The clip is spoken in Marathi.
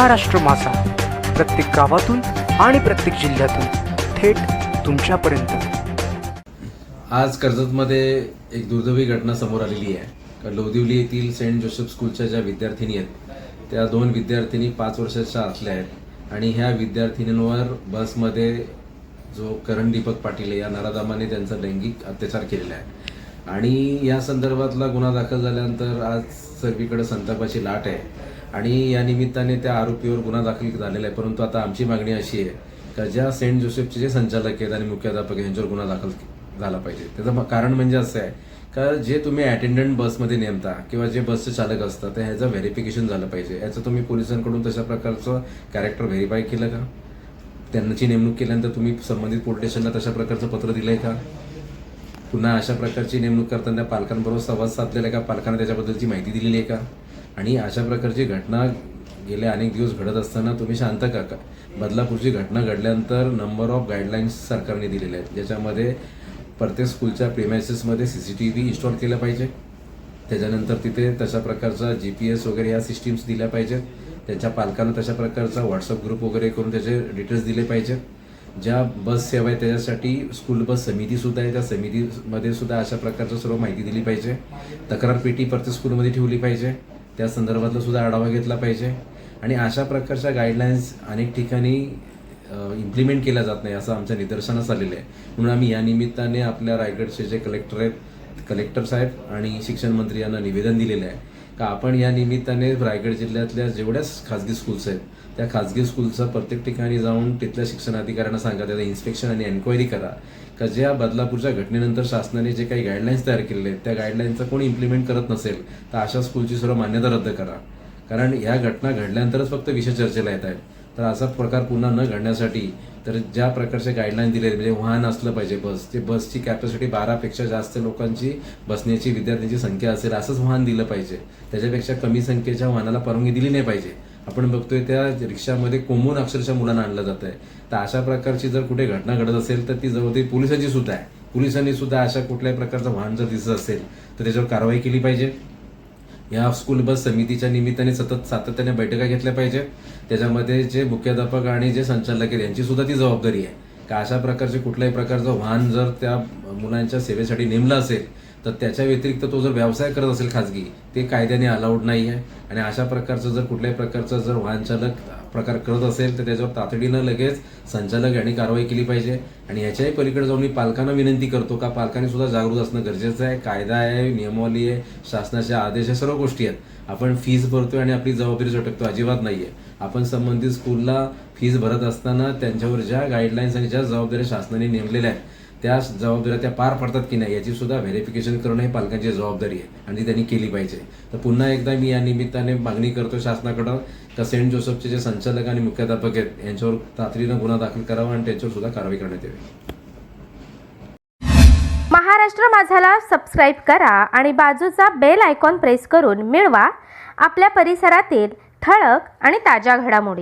महाराष्ट्र मासा प्रत्येक गावातून आणि प्रत्येक जिल्ह्यातून थेट तुमच्यापर्यंत. आज कर्जतमध्ये एक दुर्दैवी घटना समोर आलेली आहे. लोदिवली येथील सेंट जोसेफ स्कूलच्या ज्या विद्यार्थिनी आहेत त्या दोन विद्यार्थिनी पाच वर्षाच्या असल्या आहेत. आणि ह्या विद्यार्थिनींवर बसमध्ये जो करण दीपक पाटील या नराधामाने त्यांचा लैंगिक अत्याचार केलेला आहे. आणि या संदर्भातला गुन्हा दाखल झाल्यानंतर आज सर्वीकडे संतापाची लाट आहे. आणि या निमित्ताने त्या आरोपीवर गुन्हा दाखल झालेला आहे. परंतु आता आमची मागणी अशी आहे का ज्या सेंट जोसेफचे जे संचालक आहेत आणि मुख्याध्यापक आहेत यांच्यावर गुन्हा दाखल झाला पाहिजे. त्याचं कारण म्हणजे असं आहे का जे तुम्ही अटेंडंट बसमध्ये नेमता किंवा जे बसचे चालक असतात तर ह्याचं व्हेरिफिकेशन झालं पाहिजे. याचं तुम्ही पोलिसांकडून तशा प्रकारचं कॅरेक्टर व्हेरीफाय केलं का? त्यांची नेमणूक केल्यानंतर तुम्ही संबंधित पोलीस स्टेशनला तशा प्रकारचं पत्र दिलंय का? पुन्हा अशा प्रकारची नेमणूक करताना पालकांबरोबर संवाद साधलेला आहे का? पालकांना त्याच्याबद्दलची माहिती दिलेली आहे का? आणि अशा प्रकारची घटना गेले अनेक दिवस घडत असताना तुम्ही शांत का का बदलापूरची घटना घडल्यानंतर नंबर ऑफ गाईडलाईन्स सरकारने दिलेल्या आहेत ज्याच्यामध्ये प्रत्येक स्कूलच्या प्रिमायसेसमध्ये C C T V install केलं पाहिजे. त्याच्यानंतर तिथे तशा प्रकारचा जी पी एस वगैरे या सिस्टीम्स दिल्या पाहिजेत. त्यांच्या पालकांना तशा प्रकारचा व्हॉट्सअप ग्रुप वगैरे करून त्याचे डिटेल्स दिले पाहिजेत. ज्या बस सेवा आहे त्याच्यासाठी स्कूल बस समितीसुद्धा आहे. त्या समितीमध्ये सुद्धा अशा प्रकारचं सर्व माहिती दिली पाहिजे. तक्रार पेटी प्रत्येक स्कूलमध्ये ठेवली पाहिजे. त्या संदर्भातला सुद्धा आढावा घेतला पाहिजे. आणि अशा प्रकारच्या गाईडलाईन्स अनेक ठिकाणी इम्प्लिमेंट केल्या जात नाही असं आमच्या निदर्शनास आलेलं आहे. म्हणून आम्ही या निमित्ताने आपल्या रायगडचे जे कलेक्टर आहेत कलेक्टर साहेब आणि शिक्षण मंत्री यांना निवेदन दिलेलं आहे. का? आपण या निमित्ताने रायगड जिल्ह्यातल्या जेवढ्या खाजगी स्कूल्स आहेत त्या खाजगी स्कूलचं प्रत्येक ठिकाणी जाऊन तिथल्या शिक्षण अधिकाऱ्यांना सांगा त्याचं इन्स्पेक्शन आणि एन्क्वायरी करा. का ज्या बदलापूरच्या घटनेनंतर शासनाने जे काही गाईडलाईन्स तयार केलेले आहेत त्या गाईडलाईनचं कोणी इम्प्लिमेंट करत नसेल तर अशा स्कूलची सर्व मान्यता रद्द करा. कारण ह्या घटना घडल्यानंतरच फक्त विषय चर्चेला येत आहेत. तर असा प्रकार पुन्हा न घडण्यासाठी तर ज्या प्रकारचे गाईडलाईन दिले म्हणजे वाहन असलं पाहिजे बस ते बसची कॅपॅसिटी बारापेक्षा जास्त लोकांची बसण्याची विद्यार्थ्यांची संख्या असेल असंच वाहन दिलं पाहिजे. त्याच्यापेक्षा कमी संख्येच्या वाहनाला परवानगी दिली नाही पाहिजे. आपण बघतोय त्या रिक्षामध्ये कोंबून अक्षरशः मुलांना आणलं जात आहे. तर अशा प्रकारची जर कुठे घटना घडत असेल तर ती जवळ ती पोलिसांची सुद्धा आहे. पोलिसांनी सुद्धा अशा कुठल्याही प्रकारचं वाहन जर दिसत असेल तर त्याच्यावर कारवाई केली पाहिजे. या स्कूल बस समितीच्या निमित्ताने सतत सातत्याने बैठका घेतल्या पाहिजे त्याच्यामध्ये जे मुख्याध्यापक आणि जे संचालक आहेत यांची सुद्धा ती जबाबदारी आहे. का अशा प्रकारचे कुठल्याही प्रकारचं वाहन जर त्या मुलांच्या सेवेसाठी नेमलं असेल तर त्याच्या व्यतिरिक्त तो जर व्यवसाय करत असेल खाजगी ते कायद्याने अलाउड नाही आहे आणि अशा प्रकारचं जर कुठल्याही प्रकारचं जर वाहनचालक प्रकार करत असेल तर त्याच्यावर तातडीनं लगेच संचालक यांनी कारवाई केली पाहिजे. आणि याच्याही पलीकडे जाऊन मी पालकांना विनंती करतो का पालकांनी सुद्धा जागृत असणं गरजेचं आहे. कायदा आहे नियमावली आहे शासनाचे आदेश आहे सर्व गोष्टी आहेत. आपण फीज भरतोय आणि आपली जबाबदारी झटकतो अजिबात नाही आहे आपण संबंधित स्कूलला फीज भरत असताना त्यांच्यावर ज्या गाईडलाईन्स आणि ज्या जबाबदाऱ्या शासनाने नेमलेल्या आहेत त्या जबाबदाऱ्या त्या पार पडतात की नाही याची सुद्धा व्हेरिफिकेशन करणं ही पालकांची जबाबदारी आहे आणि ती त्यांनी केली पाहिजे. तर पुन्हा एकदा मी या निमित्ताने मागणी करतो शासनाकडं का सेंट जोसेफचे जे संचालक आणि मुख्याध्यापक आहेत यांच्यावर तातडीनं गुन्हा दाखल करावा आणि त्यांच्यावर सुद्धा कारवाई करण्यात यावी. महाराष्ट्र माझाला सबस्क्राईब करा आणि बाजूचा बेल आयकॉन प्रेस करून मिळवा. आपल्या परिसरातील ठळक आणि ताज्या घडामोडी.